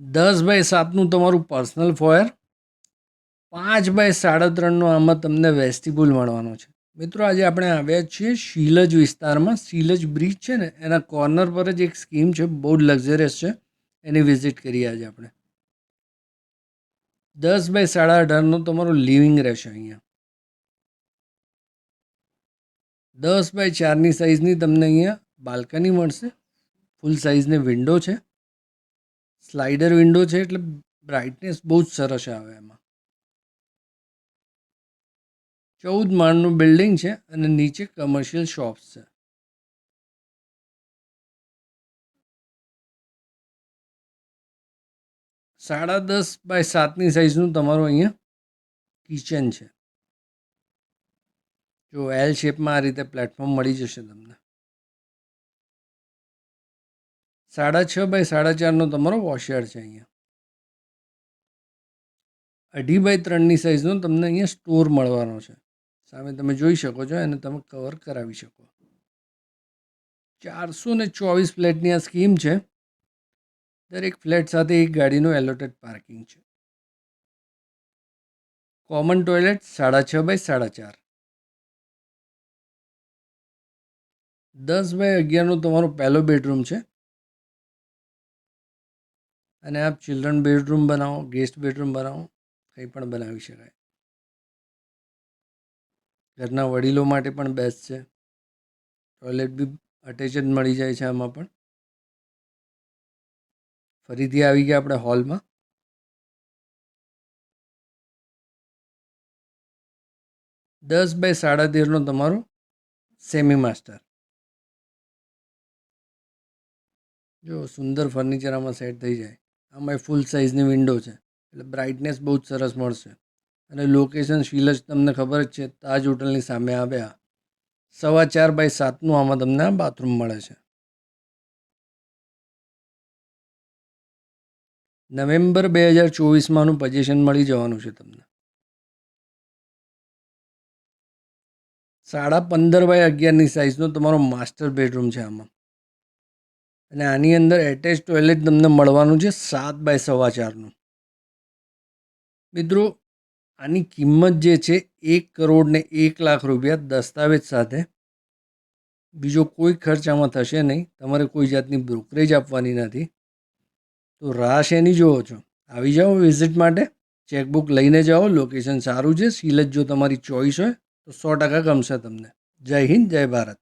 દસ બાય સાતનું તમારું પર્સનલ ફોયર પાંચ બાય સાડા ત્રણનો આમાં તમને વેસ્ટિબ્યુલ મળવાનો છે. મિત્રો, આજે આપણે આવ્યા છીએ શીલજ વિસ્તારમાં. શીલજ બ્રિજ છે ને, એના કોર્નર પર જ એક સ્કીમ છે, બહુ જ લક્ઝરિયસ છે. એની વિઝિટ કરીએ આજે આપણે. દસ બાય સાડા અઢારનો તમારો લિવિંગ રહેશે અહીંયા. દસ બાય ચારની સાઇઝની તમને અહીંયા બાલ્કની મળશે. ફૂલ સાઇઝની વિન્ડો છે. સ્લાઇડર વિન્ડો છે એટલે બ્રાઇટનેસ બહુ જ સરસ આવે એમાં. ચૌદ માળનું બિલ્ડિંગ છે અને નીચે કમર્શિયલ શોપ્સ છે. સાડા દસ બાય સાતની સાઇઝનું તમારું અહીંયા કિચન છે. જો એલ શેપમાં આ રીતે પ્લેટફોર્મ મળી જશે તમને. સાડા છ બાય સાડા ચારનો તમારો વોશિયાર છે અહીંયા. અઢી બાય ત્રણની સાઇઝનો તમને અહીંયા સ્ટોર મળવાનો છે. સામે તમે જોઈ શકો છો, એને તમે કવર કરાવી શકો. ચારસો ને ચોવીસ ફ્લેટની આ સ્કીમ છે. દરેક ફ્લેટ સાથે એક ગાડીનું એલોટેડ પાર્કિંગ છે. કોમન ટોયલેટ સાડા છ બાય સાડા ચાર. દસ બાય અગિયારનો તમારો પહેલો બેડરૂમ છે. અને આપ ચિલ્ડ્રન બેડરૂમ બનાવો ગેસ્ટ બેડરૂમ બનાવો, કંઈ પણ બનાવી શકાય. ઘરના વડીલો માટે પણ બેસ્ટ છે. ટોયલેટ બી અટેચ જ મળી જાય છે આમાં પણ. ફરીથી આવી ગયા આપણે હોલમાં દસ બાય સાડા તેરનો તમારો સેમી માસ્ટર જો સુંદર ફર્નિચર આમાં સેટ થઈ જાય. આમાં ફૂલ સાઇઝની વિન્ડો છે. એટલે બ્રાઇટનેસ બહુ જ સરસ મળશે. અને લોકેશન શીલજ તમને ખબર જ છે, તાજ હોટલની સામે આવ્યા. સવા ચાર બાય સાતનું આમાં તમને બાથરૂમ મળે છે. નવેમ્બર બે હજાર ચોવીસમાંનું પજેશન મળી જવાનું છે તમને. સાડા પંદર બાય અગિયારની સાઇઝનો તમારો માસ્ટર બેડરૂમ છે આમાં. અને આની અંદર એટેચ ટોયલેટ તમને મળવાનું છે સાત બાય સવા ચારનું. મિત્રો, આની કિંમત જે છે એક કરોડ ને એક લાખ રૂપિયા દસ્તાવેજ સાથે. બીજો કોઈ ખર્ચ આમાં થશે નહીં. તમારે કોઈ જાતની બ્રોકરેજ આપવાની નથી. તો રાહ શેની જોવો છો? આવી જાઓ વિઝિટ માટે. ચેકબુક લઈને જાઓ. લોકેશન સારું છે. સિલજ જો તમારી ચોઈસ હોય તો સો ટકા ગમશે તમને. જય હિન્દ, જય ભારત.